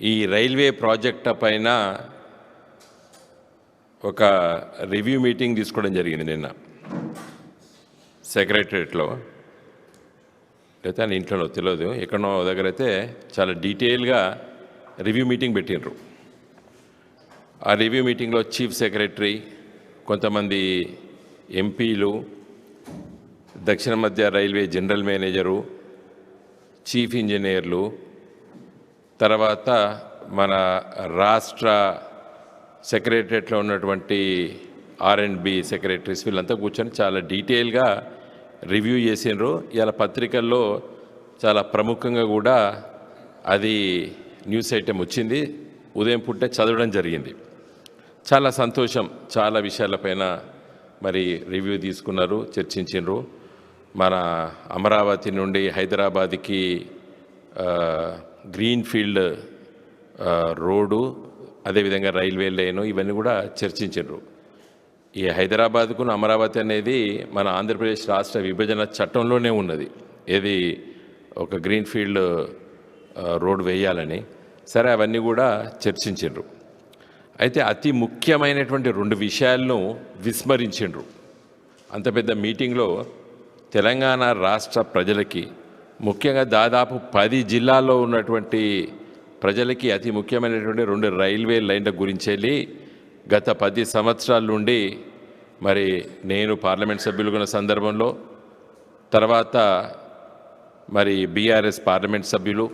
ఈ railway project పైన ఒక రివ్యూ మీటింగ్ తీసుకోవడం జరిగింది నిన్న. సెక్రటరియట్లో అయితే ఆయన ఇంట్లోనో తెలియదు ఎక్కడో దగ్గర అయితే చాలా డీటెయిల్గా రివ్యూ మీటింగ్ పెట్టిండ్రు. ఆ రివ్యూ మీటింగ్లో చీఫ్ సెక్రటరీ కొంతమంది ఎంపీలు దక్షిణ మధ్య రైల్వే జనరల్ మేనేజరు చీఫ్ ఇంజనీర్లు తర్వాత మన రాష్ట్ర సెక్రటరియట్లో ఉన్నటువంటి ఆర్ అండ్ బి సెక్రటరీస్ వీళ్ళంతా కూర్చొని చాలా డీటెయిల్గా రివ్యూ చేసిండ్రు. ఇలా పత్రికల్లో చాలా ప్రముఖంగా కూడా అది న్యూస్ ఐటెం వచ్చింది. ఉదయం పుట్టే చదవడం జరిగింది. చాలా సంతోషం చాలా విషయాలపైన మరి రివ్యూ తీసుకున్నారు చర్చించిండ్రు. మన అమరావతి నుండి హైదరాబాద్కి గ్రీన్ఫీల్డ్ గ్రీన్ ఫీల్డ్ రోడ్డు అదేవిధంగా రైల్వే లైను ఇవన్నీ కూడా చర్చించారు ఈ హైదరాబాద్కు అమరావతి అనేది మన ఆంధ్రప్రదేశ్ రాష్ట్ర విభజన చట్టంలోనే ఉన్నది. ఏది ఒక గ్రీన్ ఫీల్డ్ రోడ్ వేయాలని. సరే అవన్నీ కూడా చర్చించిండ్రు అయితే అతి ముఖ్యమైనటువంటి రెండు విషయాలను విస్మరించిండ్రు అంత పెద్ద మీటింగ్లో తెలంగాణ రాష్ట్ర ప్రజలకి ముఖ్యంగా దాదాపు పది జిల్లాల్లో ఉన్నటువంటి ప్రజలకి అతి ముఖ్యమైనటువంటి రెండు రైల్వే లైన్ల గురించి వెళ్ళి గత పది సంవత్సరాల నుండి మరి నేను పార్లమెంట్ సభ్యులుగా సందర్భంలో తర్వాత మరి బీఆర్ఎస్ పార్లమెంట్ సభ్యులు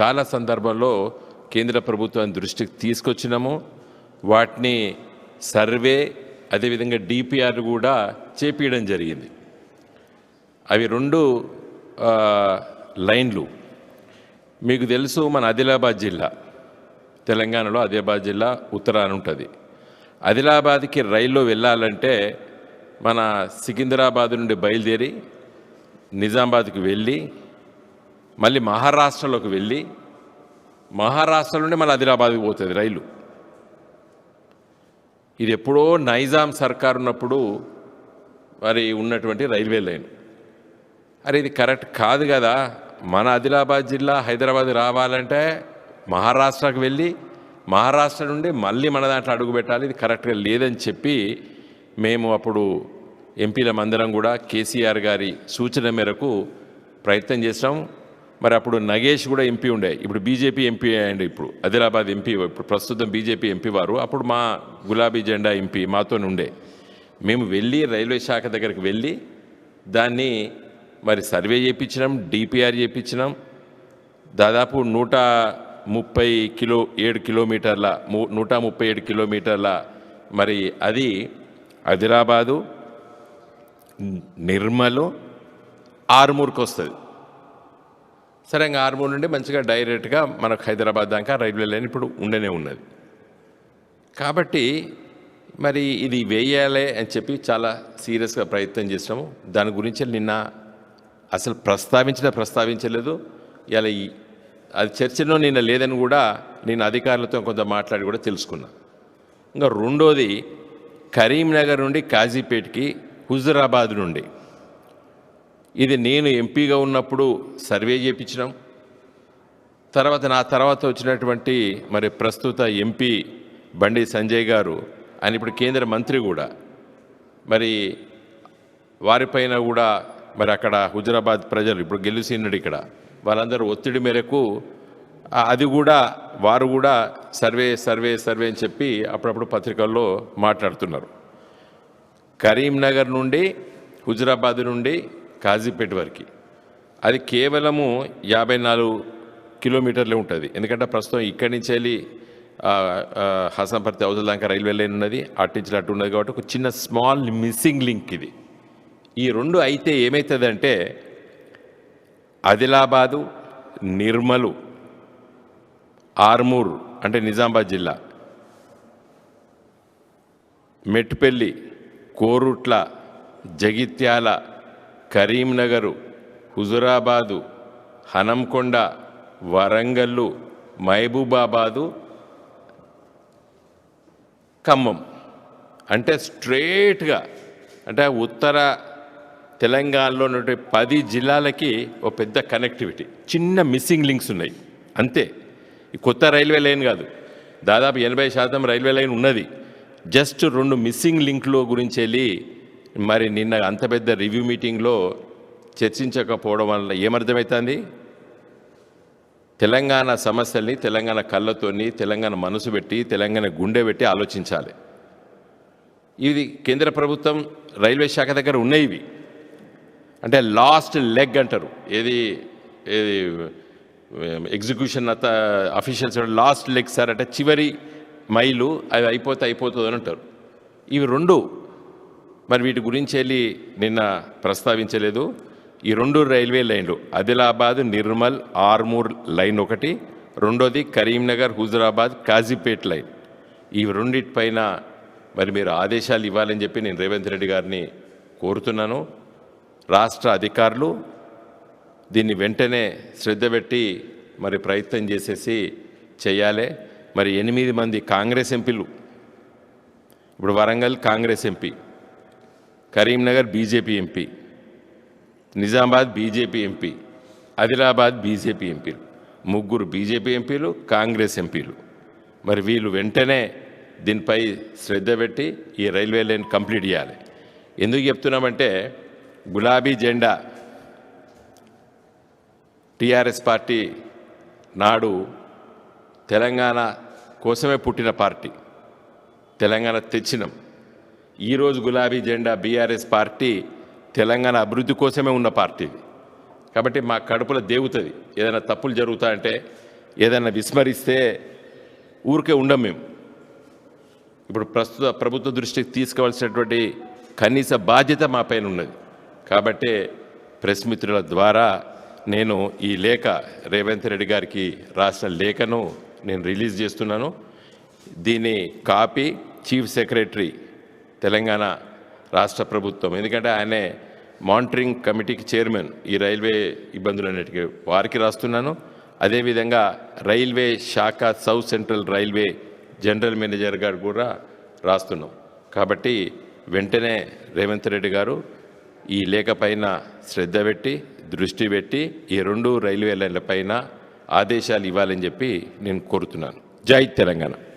చాలా సందర్భంలో కేంద్ర ప్రభుత్వం దృష్టికి తీసుకొచ్చినాము. వాటిని సర్వే అదేవిధంగా డిపిఆర్ కూడా చేపించడం జరిగింది. అవి రెండు లైన్లు. మీకు తెలుసు మన ఆదిలాబాద్ జిల్లా. తెలంగాణలో ఆదిలాబాద్ జిల్లా ఉత్తరాన ఉంటుంది. ఆదిలాబాద్కి రైల్లో వెళ్ళాలంటే మన సికింద్రాబాద్ నుండి బయలుదేరి నిజామాబాద్కి వెళ్ళి మళ్ళీ మహారాష్ట్రలోకి వెళ్ళి మహారాష్ట్ర నుండి మళ్ళీ ఆదిలాబాద్కి పోతుంది రైలు. ఇది ఎప్పుడో నైజాం సర్కార్ ఉన్నప్పుడు మరి ఉన్నటువంటి రైల్వే లైన్. అరే ఇది కరెక్ట్ కాదు కదా. మన ఆదిలాబాద్ జిల్లా హైదరాబాద్ రావాలంటే మహారాష్ట్రకు వెళ్ళి మహారాష్ట్ర నుండి మళ్ళీ మన దాంట్లో అడుగు పెట్టాలి. ఇది కరెక్ట్గా లేదని చెప్పి మేము అప్పుడు ఎంపీల మందరం కూడా కేసీఆర్ గారి సూచన మేరకు ప్రయత్నం చేసాం మరి అప్పుడు నగేష్ కూడా ఎంపీ ఉండే. ఇప్పుడు బీజేపీ ఎంపీ అయ్యండి ఇప్పుడు. ఆదిలాబాద్ ఎంపీ ఇప్పుడు. ప్రస్తుతం బీజేపీ ఎంపీ వారు. అప్పుడు మా గులాబీ జెండా ఎంపీ మాతో ఉండే. మేము వెళ్ళి రైల్వే శాఖ దగ్గరికి వెళ్ళి దాన్ని మరి సర్వే చేయించినాం డిపిఆర్ చేయించినాం. దాదాపు నూట ముప్పై కిలో ఏడు కిలోమీటర్ల నూట ముప్పై ఏడు కిలోమీటర్ల మరి అది హైదరాబాదు నిర్మలు ఆరుమూరుకు వస్తుంది. సరే ఇంకా ఆరుమూరు నుండి మంచిగా డైరెక్ట్గా మనకు హైదరాబాద్ దాకా రైల్వే లైన్ ఇప్పుడు ఉండనే ఉన్నది. కాబట్టి మరి ఇది వేయాలి అని చెప్పి చాలా సీరియస్గా ప్రయత్నం చేసినాము. దాని గురించి నిన్న అసలు ప్రస్తావించిన ప్రస్తావించలేదు. ఇలా అది చర్చలో నిన్న లేదని కూడా నేను అధికారులతో కొంత మాట్లాడి కూడా తెలుసుకున్నా. ఇంకా రెండోది కరీంనగర్ నుండి కాజీపేట్కి హుజురాబాద్ నుండి. ఇది నేను ఎంపీగా ఉన్నప్పుడు సర్వే చేయించినాం తర్వాత నా తర్వాత వచ్చినటువంటి మరి ప్రస్తుత ఎంపీ బండి సంజయ్ గారు ఆయన ఇప్పుడు కేంద్ర మంత్రి కూడా. మరి వారిపైన కూడా మరి అక్కడ హుజరాబాద్ ప్రజలు ఇప్పుడు గెలిచినడు ఇక్కడ. వాళ్ళందరూ ఒత్తిడి మేరకు అది కూడా వారు కూడా సర్వే సర్వే సర్వే అని చెప్పి అప్పుడప్పుడు పత్రికల్లో మాట్లాడుతున్నారు. కరీంనగర్ నుండి హుజరాబాద్ నుండి కాజీపేట వరకు. అది కేవలము యాభై నాలుగు కిలోమీటర్లే ఉంటుంది. ఎందుకంటే ప్రస్తుతం ఇక్కడి నుంచి వెళ్ళి హసంపర్తి అవతల దాకా రైల్వే లైన్ ఉన్నది. అటు నుంచి అటు ఉన్నది కాబట్టి ఒక చిన్న స్మాల్ మిస్సింగ్ లింక్ ఇది. ఈ రెండు అయితే ఏమవుతుందంటే ఆదిలాబాదు నిర్మలు ఆర్మూర్ అంటే నిజామాబాద్ జిల్లా మెట్పల్లి కోరుట్ల జగిత్యాల కరీంనగరు హుజురాబాదు హనంకొండ వరంగల్లు మహబూబాబాదు ఖమ్మం. అంటే స్ట్రేట్గా అంటే ఉత్తర తెలంగాణలో ఉన్నటువంటి పది జిల్లాలకి ఒక పెద్ద కనెక్టివిటీ చిన్న మిస్సింగ్ లింక్స్ ఉన్నాయి. అంతే. ఈ కొత్త రైల్వే లైన్ కాదు. దాదాపు ఎనభై శాతం రైల్వే లైన్ ఉన్నది. జస్ట్ రెండు మిస్సింగ్ లింక్లో గురించి వెళ్ళి మరి నిన్న అంత పెద్ద రివ్యూ మీటింగ్లో చర్చించకపోవడం వల్ల ఏమర్థమవుతుంది తెలంగాణ సమస్యల్ని తెలంగాణ కళ్ళతోని తెలంగాణ మనసు పెట్టి తెలంగాణ గుండె పెట్టి ఆలోచించాలి. ఇది కేంద్ర ప్రభుత్వం రైల్వే శాఖ దగ్గర ఉన్నాయి ఇవి. అంటే లాస్ట్ లెగ్ అంటారు. ఏది ఏది ఎగ్జిక్యూషన్ అత అఫీషియల్స్ లాస్ట్ లెగ్ సార్ అంటే చివరి మైలు అవి అయిపోతే అయిపోతుంది అని అంటారు. ఇవి రెండు మరి వీటి గురించి వెళ్ళి నిన్న ప్రస్తావించలేదు. ఈ రెండు రైల్వే లైన్లు ఆదిలాబాద్ నిర్మల్ ఆర్మూర్ లైన్ ఒకటి రెండోది కరీంనగర్ హుజురాబాద్ కాజీపేట్ లైన్. ఈ రెండిటిపైన మరి మీరు ఆదేశాలు ఇవ్వాలని చెప్పి నేను రేవంత్ రెడ్డి గారిని కోరుతున్నాను. రాష్ట్ర అధికారులు దీన్ని వెంటనే శ్రద్ధ పెట్టి మరి ప్రయత్నం చేసేసి చేయాలి. మరి ఎనిమిది మంది కాంగ్రెస్ ఎంపీలు ఇప్పుడు Warangal Congress MP Karimnagar BJP MP Nizamabad BJP MP Adilabad BJP ఎంపీలు ముగ్గురు బీజేపీ ఎంపీలు కాంగ్రెస్ ఎంపీలు. మరి వీళ్ళు వెంటనే దీనిపై శ్రద్ధ పెట్టి ఈ రైల్వే లైన్ కంప్లీట్ చేయాలి. ఎందుకు చెప్తున్నామంటే గులాబీ జెండా టీఆర్ఎస్ పార్టీ నాడు తెలంగాణ కోసమే పుట్టిన పార్టీ. తెలంగాణ తెచ్చినాం. ఈరోజు గులాబీ జెండా బీఆర్ఎస్ పార్టీ తెలంగాణ అభివృద్ధి కోసమే ఉన్న పార్టీ కాబట్టి మా కడుపులో దేవుతుంది ఏదైనా తప్పులు జరుగుతాయంటే ఏదైనా విస్మరిస్తే ఊరికే ఉండం మేము. ఇప్పుడు ప్రస్తుత ప్రభుత్వ దృష్టికి తీసుకోవాల్సినటువంటి కనీస బాధ్యత మా పైన ఉన్నది. కాబట్టే ప్రెస్ మిత్రుల ద్వారా నేను ఈ లేఖ రేవంత్ రెడ్డి గారికి రాసిన లేఖను నేను రిలీజ్ చేస్తున్నాను. దీని కాపీ చీఫ్ సెక్రటరీ తెలంగాణ రాష్ట్ర ప్రభుత్వం ఎందుకంటే ఆయనే మానిటరింగ్ కమిటీకి చైర్మన్ ఈ రైల్వే ఇబ్బందులన్నిటికీ వారికి రాస్తున్నాను. అదేవిధంగా రైల్వే శాఖ south central railway general manager గారు కూడా రాస్తున్నాం. కాబట్టి వెంటనే రేవంత్ రెడ్డి గారు ఈ లేఖ పైన శ్రద్ధ పెట్టి దృష్టి పెట్టి ఈ రెండు రైల్వే లైన్ల పైన ఆదేశాలు ఇవ్వాలని చెప్పి నేను కోరుతున్నాను. జై తెలంగాణ.